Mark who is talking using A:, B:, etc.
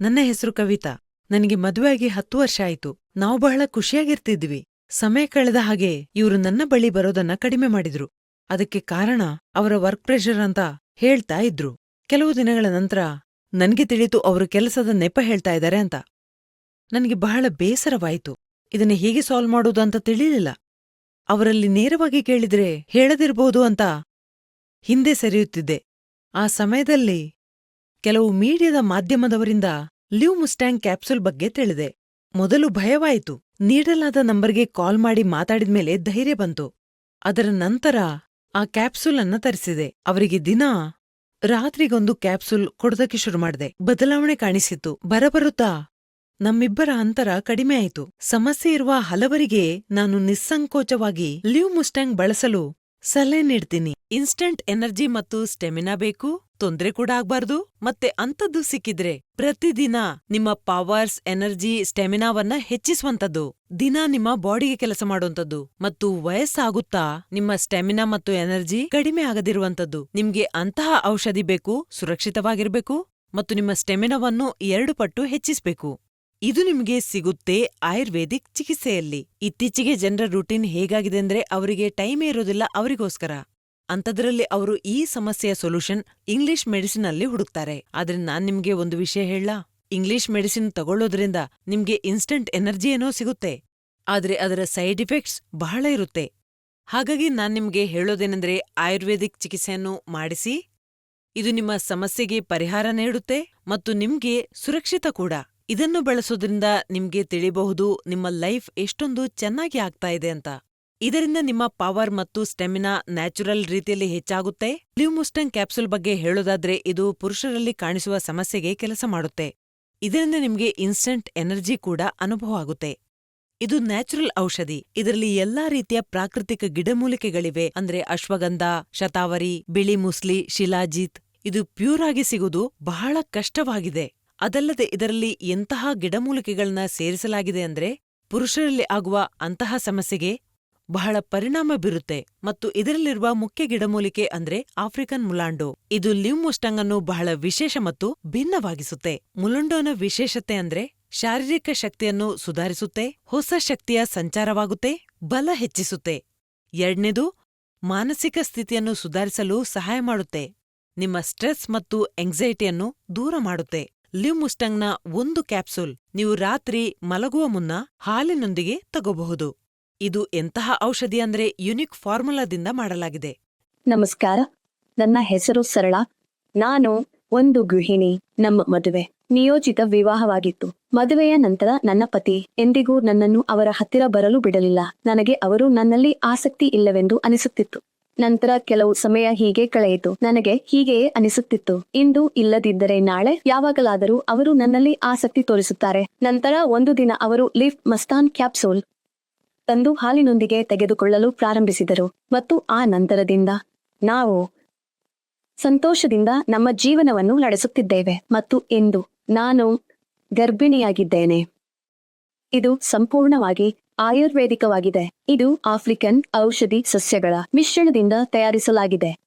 A: ನನ್ನ ಹೆಸರು ಕವಿತಾ. ನನಗೆ ಮದುವೆಯಾಗಿ ಹತ್ತು ವರ್ಷ ಆಯ್ತು. ನಾವು ಬಹಳ ಖುಷಿಯಾಗಿರ್ತಿದ್ವಿ. ಸಮಯ ಕಳೆದ ಹಾಗೆ ಇವರು ನನ್ನ ಬಳಿ ಬರೋದನ್ನ ಕಡಿಮೆ ಮಾಡಿದ್ರು. ಅದಕ್ಕೆ ಕಾರಣ ಅವರ ವರ್ಕ್ ಪ್ರೆಷರ್ ಅಂತ ಹೇಳ್ತಾ ಇದ್ರು. ಕೆಲವು ದಿನಗಳ ನಂತರ ನನಗೆ ತಿಳಿತು ಅವರು ಕೆಲಸದ ನೆಪ ಹೇಳ್ತಾ ಇದ್ದಾರೆ ಅಂತ. ನನಗೆ ಬಹಳ ಬೇಸರವಾಯಿತು. ಇದನ್ನ ಹೇಗೆ ಸಾಲ್ವ್ ಮಾಡೋದು ಅಂತ ತಿಳಿಯಲಿಲ್ಲ ಅವರಲ್ಲಿ ನೇರವಾಗಿ ಕೇಳಿದ್ರೆ ಹೇಳದಿರ್ಬೋದು ಅಂತ ಹಿಂದೆ ಸರಿಯುತ್ತಿದ್ದೆ. ಆ ಸಮಯದಲ್ಲಿ ಕೆಲವು ಮೀಡಿಯಾದ ಮಾಧ್ಯಮದವರಿಂದ ಲಿವ್ ಮುಸ್ಟ್ಯಾಂಗ್ ಕ್ಯಾಪ್ಸುಲ್ ಬಗ್ಗೆ ತಿಳಿದೆ. ಮೊದಲು ಭಯವಾಯಿತು. ನೀಡಲಾದ ನಂಬರ್ಗೆ ಕಾಲ್ ಮಾಡಿ ಮಾತಾಡಿದ್ಮೇಲೆ ಧೈರ್ಯ ಬಂತು. ಅದರ ನಂತರ ಆ ಕ್ಯಾಪ್ಸುಲ್ ಅನ್ನ ತರಿಸಿದೆ. ಅವರಿಗೆ ದಿನಾ ರಾತ್ರಿಗೊಂದು ಕ್ಯಾಪ್ಸುಲ್ ಕೊಡೋದಕ್ಕೆ ಶುರು ಮಾಡಿದೆ. ಬದಲಾವಣೆ ಕಾಣಿಸಿತ್ತು. ಬರಬರುತ್ತಾ ನಮ್ಮಿಬ್ಬರ ಅಂತರ ಕಡಿಮೆಯಾಯಿತು ಸಮಸ್ಯೆ ಇರುವ ಹಲವರಿಗೆ ನಾನು ನಿಸ್ಸಂಕೋಚವಾಗಿ ಲಿವ್ ಮುಸ್ಟ್ಯಾಂಗ್ ಬಳಸಲು ಸಲಹೆ ನೀಡ್ತೀನಿ. ಇನ್ಸ್ಟಂಟ್ ಎನರ್ಜಿ ಮತ್ತು ಸ್ಟೆಮಿನಾ ಬೇಕು. ತೊಂದ್ರೆ ಕೂಡ ಆಗ್ಬಾರ್ದು. ಮತ್ತೆ ಅಂಥದ್ದು ಸಿಕ್ಕಿದ್ರೆ ಪ್ರತಿದಿನ ನಿಮ್ಮ ಪವರ್ಸ್, ಎನರ್ಜಿ, ಸ್ಟೆಮಿನಾವನ್ನ ಹೆಚ್ಚಿಸುವಂತದ್ದು ದಿನ ನಿಮ್ಮ ಬಾಡಿಗೆ ಕೆಲಸ ಮಾಡುವಂಥದ್ದು. ಮತ್ತು ವಯಸ್ಸಾಗುತ್ತಾ ನಿಮ್ಮ ಸ್ಟೆಮಿನಾ ಮತ್ತು ಎನರ್ಜಿ ಕಡಿಮೆ ಆಗದಿರುವಂಥದ್ದು. ನಿಮ್ಗೆ ಅಂತಹ ಔಷಧಿ ಬೇಕು, ಸುರಕ್ಷಿತವಾಗಿರ್ಬೇಕು. ಮತ್ತು ನಿಮ್ಮ ಸ್ಟೆಮಿನಾವನ್ನು ಎರಡು ಪಟ್ಟು ಹೆಚ್ಚಿಸ್ಬೇಕು. ಇದು ನಿಮ್ಗೆ ಸಿಗುತ್ತೆ ಆಯುರ್ವೇದಿಕ್ ಚಿಕಿತ್ಸೆಯಲ್ಲಿ. ಇತ್ತೀಚೆಗೆ ಜನರ ರೂಟೀನ್ ಹೇಗಾಗಿದೆ ಅಂದ್ರೆ ಅವರಿಗೆ ಟೈಮೇ ಇರೋದಿಲ್ಲ, ಅವರಿಗೋಸ್ಕರ. ಅಂಥದ್ರಲ್ಲಿ ಅವರು ಈ ಸಮಸ್ಯೆಯ ಸೊಲ್ಯೂಷನ್ ಇಂಗ್ಲಿಷ್ ಮೆಡಿಸಿನ್ ಅಲ್ಲಿ ಹುಡುಕ್ತಾರೆ. ಆದ್ರೆ ನಾನ್ ನಿಮ್ಗೆ ಒಂದು ವಿಷಯ ಹೇಳ ಇಂಗ್ಲಿಷ್ ಮೆಡಿಸಿನ್ ತಗೊಳ್ಳೋದ್ರಿಂದ ನಿಮ್ಗೆ ಇನ್ಸ್ಟಂಟ್ ಎನರ್ಜಿ ಏನೋ ಸಿಗುತ್ತೆ. ಆದ್ರೆ ಅದರ ಸೈಡ್ ಇಫೆಕ್ಟ್ಸ್ ಬಹಳ ಇರುತ್ತೆ. ಹಾಗಾಗಿ ನಾನ್ ನಿಮ್ಗೆ ಹೇಳೋದೇನೆಂದ್ರೆ ಆಯುರ್ವೇದಿಕ್ ಚಿಕಿತ್ಸೆಯನ್ನು ಮಾಡಿಸಿ, ಇದು ನಿಮ್ಮ ಸಮಸ್ಯೆಗೆ ಪರಿಹಾರ ನೀಡುತ್ತೆ ಮತ್ತು ನಿಮ್ಗೆ ಸುರಕ್ಷಿತ ಕೂಡ. ಇದನ್ನು ಬಳಸೋದ್ರಿಂದ ನಿಮ್ಗೆ ತಿಳಿಬಹುದು ನಿಮ್ಮ ಲೈಫ್ ಎಷ್ಟೊಂದು ಚೆನ್ನಾಗಿ ಆಗ್ತಾ ಇದೆ ಅಂತ. ಇದರಿಂದ ನಿಮ್ಮ ಪವರ್ ಮತ್ತು ಸ್ಟೆಮಿನಾ ನ್ಯಾಚುರಲ್ ರೀತಿಯಲ್ಲಿ ಹೆಚ್ಚಾಗುತ್ತೆ. ಬ್ಲೂ ಮುಸ್ಟಂಗ್ ಕ್ಯಾಪ್ಸುಲ್ ಬಗ್ಗೆ ಹೇಳೋದಾದ್ರೆ ಇದು ಪುರುಷರಲ್ಲಿ ಕಾಣಿಸುವ ಸಮಸ್ಯೆಗೆ ಕೆಲಸ ಮಾಡುತ್ತೆ. ಇದರಿಂದ ನಿಮ್ಗೆ ಇನ್ಸ್ಟಂಟ್ ಎನರ್ಜಿ ಕೂಡ ಅನುಭವ ಆಗುತ್ತೆ. ಇದು ನ್ಯಾಚುರಲ್ ಔಷಧಿ. ಇದರಲ್ಲಿ ಎಲ್ಲಾ ರೀತಿಯ ಪ್ರಾಕೃತಿಕ ಗಿಡಮೂಲಿಕೆಗಳಿವೆ. ಅಂದ್ರೆ ಅಶ್ವಗಂಧ, ಶತಾವರಿ, ಬಿಳಿ ಮುಸ್ಲಿ, ಶಿಲಾಜೀತ್. ಇದು ಪ್ಯೂರ್ ಆಗಿ ಸಿಗುವುದು ಬಹಳ ಕಷ್ಟವಾಗಿದೆ. ಅದಲ್ಲದೆ ಇದರಲ್ಲಿ ಎಂತಹ ಗಿಡಮೂಲಿಕೆಗಳನ್ನ ಸೇರಿಸಲಾಗಿದೆ ಅಂದ್ರೆ ಪುರುಷರಲ್ಲಿ ಆಗುವ ಅಂತಹ ಸಮಸ್ಯೆಗೆ ಬಹಳ ಪರಿಣಾಮ ಬೀರುತ್ತೆ. ಮತ್ತು ಇದರಲ್ಲಿರುವ ಮುಖ್ಯ ಗಿಡಮೂಲಿಕೆ ಅಂದ್ರೆ ಆಫ್ರಿಕನ್ ಮುಲಾಂಡೋ. ಇದು ಲಿವ್ ಮುಸ್ಟಂಗ್ ಅನ್ನು ಬಹಳ ವಿಶೇಷ ಮತ್ತು ಭಿನ್ನವಾಗಿಸುತ್ತೆ. ಮುಲಾಂಡೋನ ವಿಶೇಷತೆ ಅಂದ್ರೆ ಶಾರೀರಿಕ ಶಕ್ತಿಯನ್ನು ಸುಧಾರಿಸುತ್ತೆ, ಹೊಸ ಶಕ್ತಿಯ ಸಂಚಾರವಾಗುತ್ತೆ, ಬಲ ಹೆಚ್ಚಿಸುತ್ತೆ. ಎರಡನೇದು, ಮಾನಸಿಕ ಸ್ಥಿತಿಯನ್ನು ಸುಧಾರಿಸಲು ಸಹಾಯ ಮಾಡುತ್ತೆ. ನಿಮ್ಮ ಸ್ಟ್ರೆಸ್ ಮತ್ತು ಎಂಗ್ಸೈಟಿಯನ್ನು ದೂರ ಮಾಡುತ್ತೆ. ಲಿವ್ ಮುಸ್ಟಂಗ್ನ ಒಂದು ಕ್ಯಾಪ್ಸೂಲ್ ನೀವು ರಾತ್ರಿ ಮಲಗುವ ಮುನ್ನ ಹಾಲಿನೊಂದಿಗೆ ತಗೋಬಹುದು. ಇದು ಎಂತಹ ಔಷಧಿ ಅಂದ್ರೆ ಯುನಿಕ್ ಫಾರ್ಮುಲಾದಿಂದ ಮಾಡಲಾಗಿದೆ.
B: ನಮಸ್ಕಾರ. ನನ್ನ ಹೆಸರು ಸರಳ. ನಾನು ಒಂದು ಗೃಹಿಣಿ. ನಮ್ಮ ಮದುವೆ ನಿಯೋಜಿತ ವಿವಾಹವಾಗಿತ್ತು. ಮದುವೆಯ ನಂತರ ನನ್ನ ಪತಿ ಎಂದಿಗೂ ನನ್ನನ್ನು ಅವರ ಹತ್ತಿರ ಬರಲು ಬಿಡಲಿಲ್ಲ. ನನಗೆ ಅವರು ನನ್ನಲ್ಲಿ ಆಸಕ್ತಿ ಇಲ್ಲವೆಂದು ಅನಿಸುತ್ತಿತ್ತು. ನಂತರ ಕೆಲವು ಸಮಯ ಹೀಗೆ ಕಳೆಯಿತು. ನನಗೆ ಹೀಗೆಯೇ ಅನಿಸುತ್ತಿತ್ತು. ಇಂದು ಇಲ್ಲದಿದ್ದರೆ ನಾಳೆ ಯಾವಾಗಲಾದರೂ ಅವರು ನನ್ನಲ್ಲಿ ಆಸಕ್ತಿ ತೋರಿಸುತ್ತಾರೆ. ನಂತರ ಒಂದು ದಿನ ಅವರು ಲಿಫ್ಟ್ ಮಸ್ತಾನ್ ಕ್ಯಾಪ್ಸೂಲ್ ತಂದು ಹಾಲಿನೊಂದಿಗೆ ತೆಗೆದುಕೊಳ್ಳಲು ಪ್ರಾರಂಭಿಸಿದರು. ಮತ್ತು ಆ ನಂತರದಿಂದ ನಾವು ಸಂತೋಷದಿಂದ ನಮ್ಮ ಜೀವನವನ್ನು ನಡೆಸುತ್ತಿದ್ದೇವೆ. ಮತ್ತು ಇಂದು ನಾನು ಗರ್ಭಿಣಿಯಾಗಿದ್ದೇನೆ. ಇದು ಸಂಪೂರ್ಣವಾಗಿ ಆಯುರ್ವೇದಿಕವಾಗಿದೆ. ಇದು ಆಫ್ರಿಕನ್ ಔಷಧಿ ಸಸ್ಯಗಳ ಮಿಶ್ರಣದಿಂದ ತಯಾರಿಸಲಾಗಿದೆ.